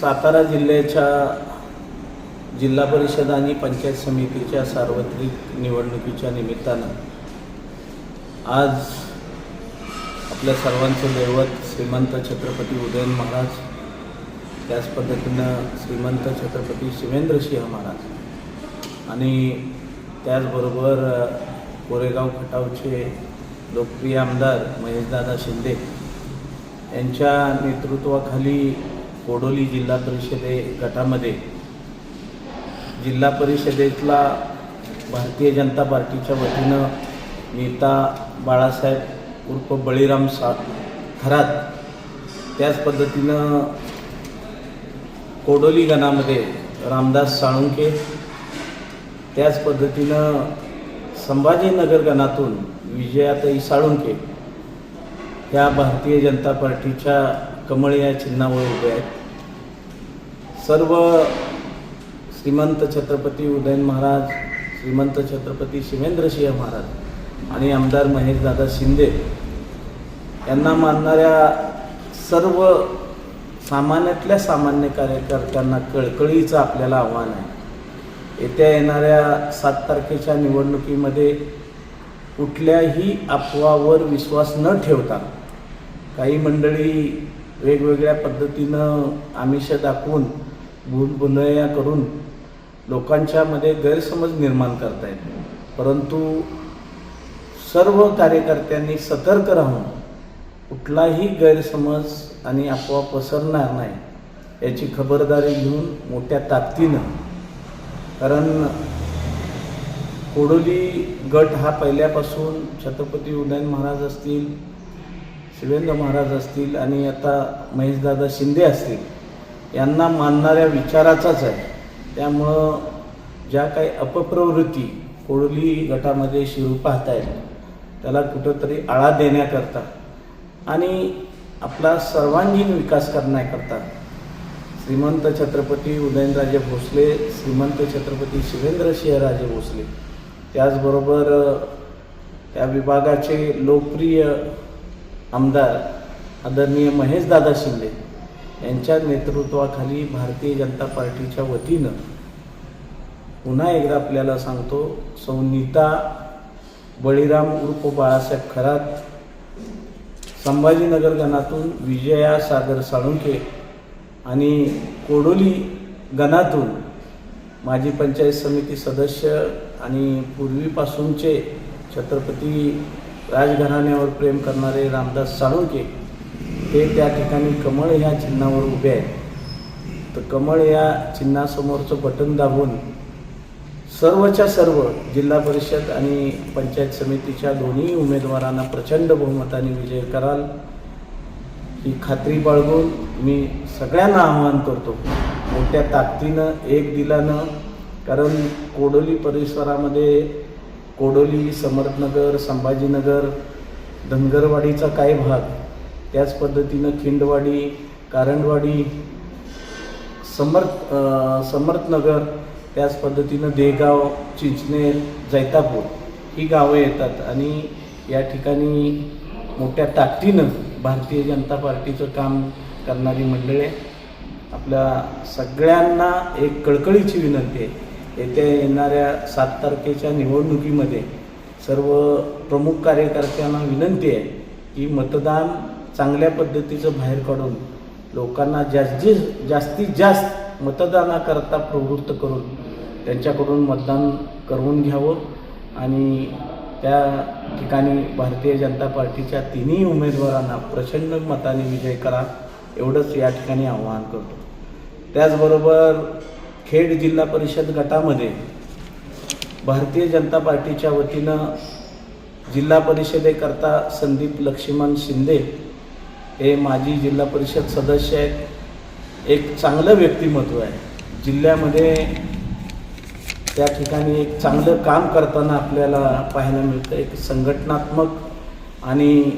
सातारा जिल्ह्याच्या जिल्हा परिषद आणि पंचायत समितीच्या सार्वत्रिक निवडणुकीच्या निमित्तानं आज आपल्या सर्वांचं दैवत श्रीमंत छत्रपती उदयन महाराज त्याच पद्धतीनं श्रीमंत छत्रपती शिवेंद्रसिंह महाराज आणि त्याचबरोबर कोरेगाव खटावचे लोकप्रिय आमदार महेशदादा शिंदे यांच्या नेतृत्वाखाली कोडोली जिल्हा परिषदे गटामध्ये जिल्हा परिषदेतला भारतीय जनता पार्टीच्या वतीनं नेता बाळासाहेब उर्फ बळीराम सा खरात त्याच पद्धतीनं कोडोली गणामध्ये रामदास साळुंके त्याच पद्धतीनं संभाजीनगर गणातून विजयाताई साळुंके ह्या भारतीय जनता पार्टीच्या कमळ या चिन्हावर उभे आहेत. सर्व श्रीमंत छत्रपती उदयन महाराज श्रीमंत छत्रपती शिवेंद्रसिंह महाराज आणि आमदार महेशदादा शिंदे यांना मानणाऱ्या सर्व सामान्यातल्या सामान्य कार्यकर्त्यांना कळकळीचं आपल्याला आव्हान आहे. येत्या येणाऱ्या सात तारखेच्या निवडणुकीमध्ये कुठल्याही अफवावर विश्वास न ठेवता काही मंडळी वेगवेगळ्या पद्धतीनं आमिष दाखवून भूलभुनया करून लोकांच्यामध्ये गैरसमज निर्माण करतायत. परंतु सर्व कार्यकर्त्यांनी सतर्क राहून कुठलाही गैरसमज आणि अफवा पसरणार नाही याची खबरदारी घेऊन मोठ्या ताकदीनं. कारण कोडोली गट हा पहिल्यापासून छत्रपती उदयन महाराज असतील शिवेंद्र महाराज असतील आणि आता महेशदादा शिंदे असतील यांना मानणाऱ्या विचाराचाच आहे. त्यामुळं ज्या काही अपप्रवृत्ती कोडोली गटामध्ये शिरू पाहतायत त्याला कुठंतरी आळा देण्याकरता आणि आपला सर्वांगीण विकास करण्याकरता श्रीमंत छत्रपती उदयनराजे भोसले श्रीमंत छत्रपती शिवेंद्रसिंहराजे भोसले त्याचबरोबर त्या विभागाचे लोकप्रिय आमदार आदरणीय महेशदादा शिंदे यांच्या नेतृत्वाखाली भारतीय जनता पार्टीच्या वतीनं पुन्हा एकदा आपल्याला सांगतो संनीता बळीराम उर्फ बाळासाहेब खरात संभाजीनगर गणातून विजया सागर साळुंके आणि कोडोली गणातून माजी पंचायत समिती सदस्य आणि पूर्वीपासूनचे छत्रपती राजघराण्यावर प्रेम करणारे रामदास साळुंके हे त्या ठिकाणी कमळ ह्या चिन्हावर उभे आहेत. तर कमळ या चिन्हासमोरचं बटन दाबून सर्वच्या सर्व जिल्हा परिषद आणि पंचायत समितीच्या दोन्ही उमेदवारांना प्रचंड बहुमताने विजय कराल ही खात्री बाळगून मी सगळ्यांना आवाहन करतो. मोठ्या ताकदीनं एक दिलानं कारण कोडोली परिसरामध्ये कोडोली समर्थनगर संभाजीनगर धनगरवाडीचा काही भाग त्याच पद्धतीनं खिंडवाडी कारंडवाडी समर्थ समर्थनगर त्याच पद्धतीनं देगाव चिंचनेर जैतापूर ही गावं येतात आणि या ठिकाणी मोठ्या ताकदीनं भारतीय जनता पार्टीचं काम करणारी मंडळी आहे. आपल्या सगळ्यांना एक कळकळीची विनंती आहे येत्या येणाऱ्या सात तारखेच्या निवडणुकीमध्ये सर्व प्रमुख कार्यकर्त्यांना विनंती आहे की मतदान चांगल्या पद्धतीचं बाहेर काढून लोकांना जास्तीत जास्तीत जास्त मतदानाकरता प्रवृत्त करून त्यांच्याकडून मतदान करवून घ्यावं आणि त्या ठिकाणी भारतीय जनता पार्टीच्या तिन्ही उमेदवारांना प्रचंड मताने विजय करा एवढंच या ठिकाणी आवाहन करतो. त्याचबरोबर खेड जिल्हा परिषद गटामध्ये भारतीय जनता पार्टीच्या वतीनं जिल्हा परिषदेकरता संदीप लक्ष्मण शिंदे हे माजी जिल्हा परिषद सदस्य आहेत. एक चांगलं व्यक्तिमत्व आहे. जिल्ह्यामध्ये त्या ठिकाणी एक चांगलं काम करताना आपल्याला पाहायला मिळतं. एक संघटनात्मक आणि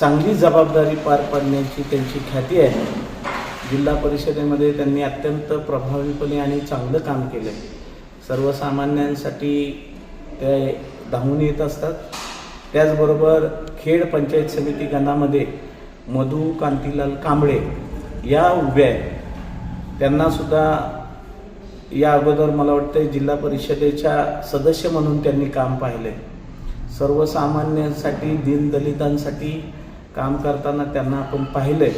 चांगली जबाबदारी पार पाडण्याची त्यांची ख्याती आहे. जिल्हा परिषदेमध्ये त्यांनी अत्यंत प्रभावीपणे आणि चांगलं काम केलं आहे सर्वसामान्यांसाठी ते धावून येत असतात. त्याचबरोबर खेड पंचायत समिती गणामध्ये मधू कांतीलाल कांबळे या उभ्या आहेत. त्यांनासुद्धा या अगोदर मला वाटतं जिल्हा परिषदेच्या सदस्य म्हणून त्यांनी काम पाहिलंय. सर्वसामान्यांसाठी दीनदलितांसाठी काम करताना त्यांना आपण पाहिलंय.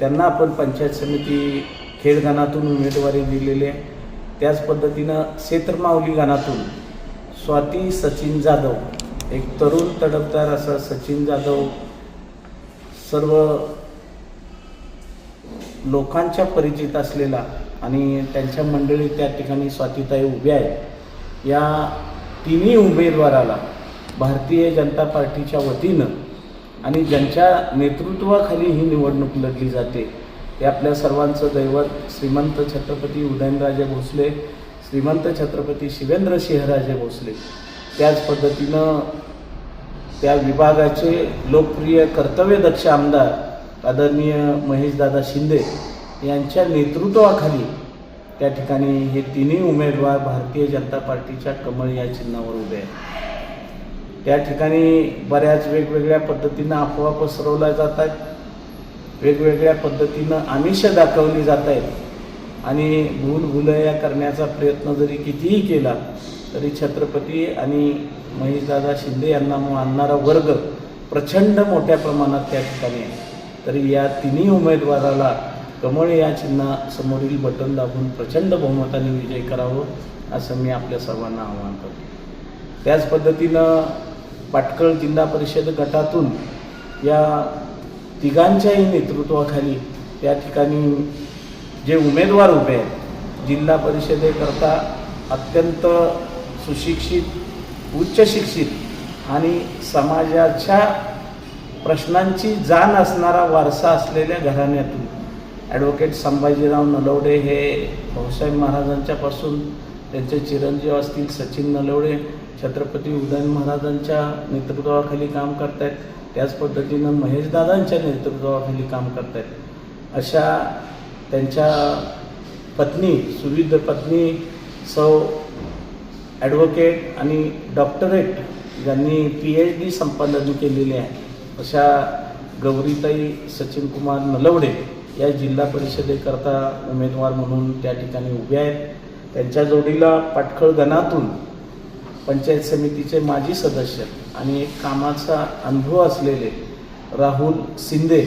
त्यांना आपण पंचायत समिती खेडगणातून उमेदवारी दिलेली आहे. त्याच पद्धतीनं क्षेत्रमाऊली गणातून स्वाती सचिन जाधव एक तरुण तडफदार असा सचिन जाधव सर्व लोकांच्या परिचित असलेला आणि त्यांच्या मंडळी त्या ठिकाणी स्वातीताई उभ्या आहेत. या तिन्ही उमेदवाराला भारतीय जनता पार्टीच्या वतीनं आणि ज्यांच्या नेतृत्वाखाली ही निवडणूक लढली जाते ते आपल्या सर्वांचं दैवत श्रीमंत छत्रपती उदयनराजे भोसले श्रीमंत छत्रपती शिवेंद्र सिंहराजे भोसले. त्याच पद्धतीनं त्या विभागाचे लोकप्रिय कर्तव्यदक्ष आमदार आदरणीय महेशदादा शिंदे यांच्या नेतृत्वाखाली त्या ठिकाणी हे तिन्ही उमेदवार भारतीय जनता पार्टीच्या कमळ या चिन्हावर उभे आहेत. त्या ठिकाणी बऱ्याच वेगवेगळ्या पद्धतीनं अफवा पसरवल्या जात आहेत. वेगवेगळ्या पद्धतीनं आमिष दाखवली जात आहेत. आणि भूलभुलया करण्याचा प्रयत्न जरी कितीही केला तरी छत्रपती आणि महेशदादा शिंदे यांना मानणारा वर्ग प्रचंड मोठ्या प्रमाणात त्या ठिकाणी आहे. तरी या तिन्ही उमेदवाराला कमळ या चिन्हासमोरील बटन दाबून प्रचंड बहुमताने विजय करावं असं मी आपल्या सर्वांना आवाहन करतो. त्याच पद्धतीनं पाटकळ जिल्हा परिषद गटातून या तिघांच्याही नेतृत्वाखाली त्या ठिकाणी जे उमेदवार उभे आहेत जिल्हा परिषदेकरता अत्यंत सुशिक्षित उच्च शिक्षित आणि समाजाच्या प्रश्नांची जाण असणारा वारसा असलेल्या घराण्यातून. ॲडव्होकेट संभाजीराव नलवडे हे भाऊसाहेब महाराजांच्यापासून त्यांचे चिरंजीव असतील सचिन नलवडे छत्रपती उदयन महाराजांच्या नेतृत्वाखाली काम करतायत त्याच पद्धतीनं महेशदादांच्या नेतृत्वाखाली काम करतायत. अशा त्यांच्या पत्नी सुविध पत्नी सौ ॲडव्होकेट आणि डॉक्टरेट ज्यांनी पी एच डी संपादन केलेले आहे अशा गौरीताई सचिन कुमार नलवडे या जिल्हा परिषदेकरता उमेदवार म्हणून त्या ठिकाणी उभे आहेत. त्यांच्या जोडीला पाटखळ गणातून पंचायत समितीचे माजी सदस्य आणि एक कामाचा अनुभव असलेले राहुल शिंदे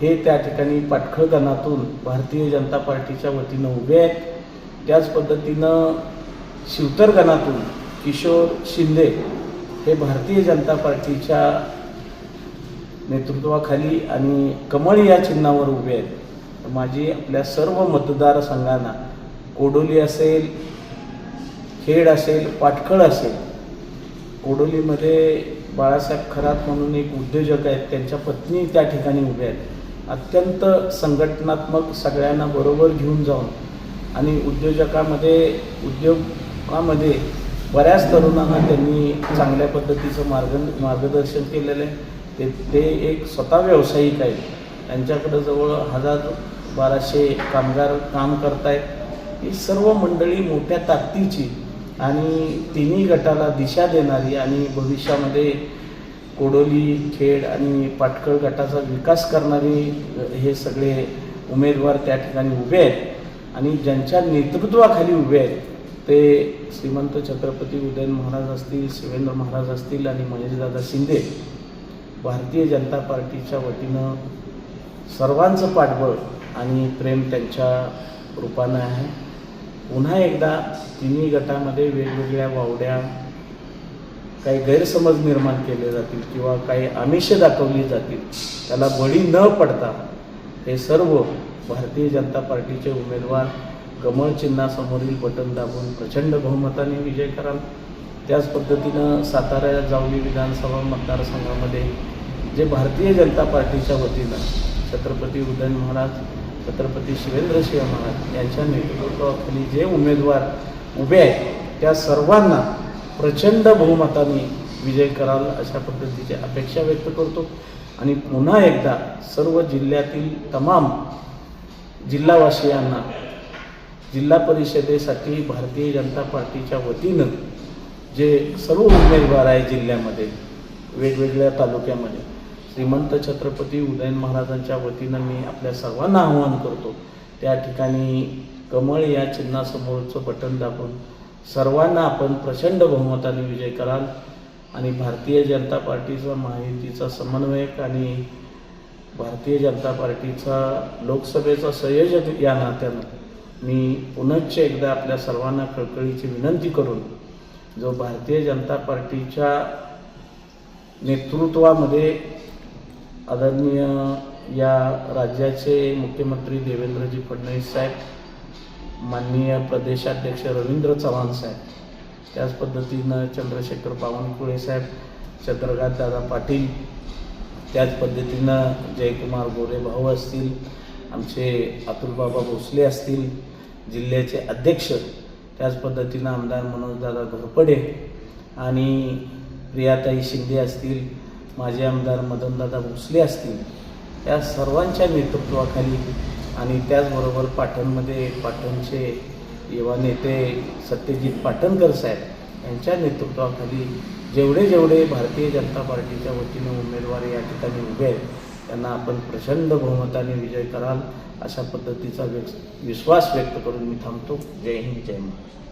हे त्या ठिकाणी पाटखळ गणातून भारतीय जनता पार्टीच्या वतीनं उभे आहेत. त्याच पद्धतीनं शिवतर गणातून किशोर शिंदे हे भारतीय जनता पार्टीच्या नेतृत्वाखाली आणि कमळ या चिन्हावर उभे आहेत. माझी आपल्या सर्व मतदारसंघांना कोडोली असेल खेड असेल पाटखळ असेल कोडोलीमध्ये बाळासाहेब खरात म्हणून एक उद्योजक आहेत त्यांच्या पत्नी त्या ठिकाणी उभ्या आहेत. अत्यंत संघटनात्मक सगळ्यांना बरोबर घेऊन जाऊन आणि उद्योजकामध्ये उद्योग उद्योगामध्ये बऱ्याच तरुणांना त्यांनी चांगल्या पद्धतीचं मार्ग मार्गदर्शन केलेलं आहे. ते ते एक स्वतः व्यावसायिक आहेत. त्यांच्याकडं जवळ हजार बाराशे कामगार काम करतायत. ही सर्व मंडळी मोठ्या ताकदीची आणि तिन्ही गटाला दिशा देणारी आणि भविष्यामध्ये कोडोली खेड आणि पाटकळ गटाचा विकास करणारी हे सगळे उमेदवार त्या ठिकाणी उभे आहेत. आणि ज्यांच्या नेतृत्वाखाली उभे आहेत ते श्रीमंत छत्रपती उदयन महाराज असतील शिवेंद्र महाराज असतील आणि महेशदादा शिंदे भारतीय जनता पार्टीच्या वतीनं सर्वांचं पाठबळ आणि प्रेम त्यांच्या रूपानं आहे. पुन्हा एकदा तिन्ही गटामध्ये वेगवेगळ्या वावड्या काही गैरसमज निर्माण केले जातील किंवा काही आमिष दाखवली जातील त्याला बळी न पडता हे सर्व भारतीय जनता पार्टीचे उमेदवार कमळ चिन्हासमोरील बटन दाबून प्रचंड बहुमताने विजय कराल. त्याच पद्धतीनं सातारा जावली विधानसभा मतदारसंघामध्ये जे भारतीय जनता पार्टीच्या वतीनं छत्रपती उदयन महाराज छत्रपती शिवेंद्रसिंह महाराज यांच्या नेतृत्वाखाली जे उमेदवार उभे आहेत त्या सर्वांना प्रचंड बहुमताने विजय कराल अशा पद्धतीची अपेक्षा व्यक्त करतो. आणि पुन्हा एकदा सर्व जिल्ह्यातील तमाम जिल्हावासियांना जिल्हा परिषदेसाठी भारतीय जनता पार्टीच्या वतीनं जे सर्व उमेदवार आहे जिल्ह्यामध्ये वेगवेगळ्या तालुक्यामध्ये श्रीमंत छत्रपती उदयन महाराजांच्या वतीनं मी आपल्या सर्वांना आवाहन करतो त्या ठिकाणी कमळ या चिन्हासमोरचं बटन दाबून सर्वांना आपण प्रचंड बहुमताने विजय कराल आणि भारतीय जनता पार्टीचा महायुतीचा समन्वयक आणि भारतीय जनता पार्टीचा लोकसभेचा संयोजक या नात्यानं मी पुनश्च एकदा आपल्या सर्वांना कळकळीची विनंती करून जो भारतीय जनता पार्टीच्या नेतृत्वामध्ये आदरणीय या राज्याचे मुख्यमंत्री देवेंद्रजी फडणवीस साहेब माननीय प्रदेशाध्यक्ष रवींद्र चव्हाण साहेब त्याच पद्धतीनं चंद्रशेखर बावनकुळे साहेब चंद्रकांत दादा पाटील त्याच पद्धतीनं जयकुमार गोरे भाऊ असतील आमचे अतुलबाबा भोसले असतील जिल्ह्याचे अध्यक्ष त्याच पद्धतीनं आमदार मनोजदादा घोरपडे आणि प्रियाताई शिंदे असतील माजी आमदार मदनदादा भोसले असतील या सर्वांच्या नेतृत्वाखाली आणि त्याचबरोबर पाटणमध्ये पाटणचे युवा नेते सत्यजित पाटणकर साहेब यांच्या नेतृत्वाखाली जेवढे जेवढे भारतीय जनता पार्टीच्या वतीने उमेदवार या ठिकाणी उभे आहेत त्यांना आपण प्रचंड बहुमताने विजय कराल अशा पद्धतीचा व्यक् विश्वास व्यक्त करून मी थांबतो. जय हिंद जय महाराष्ट्र.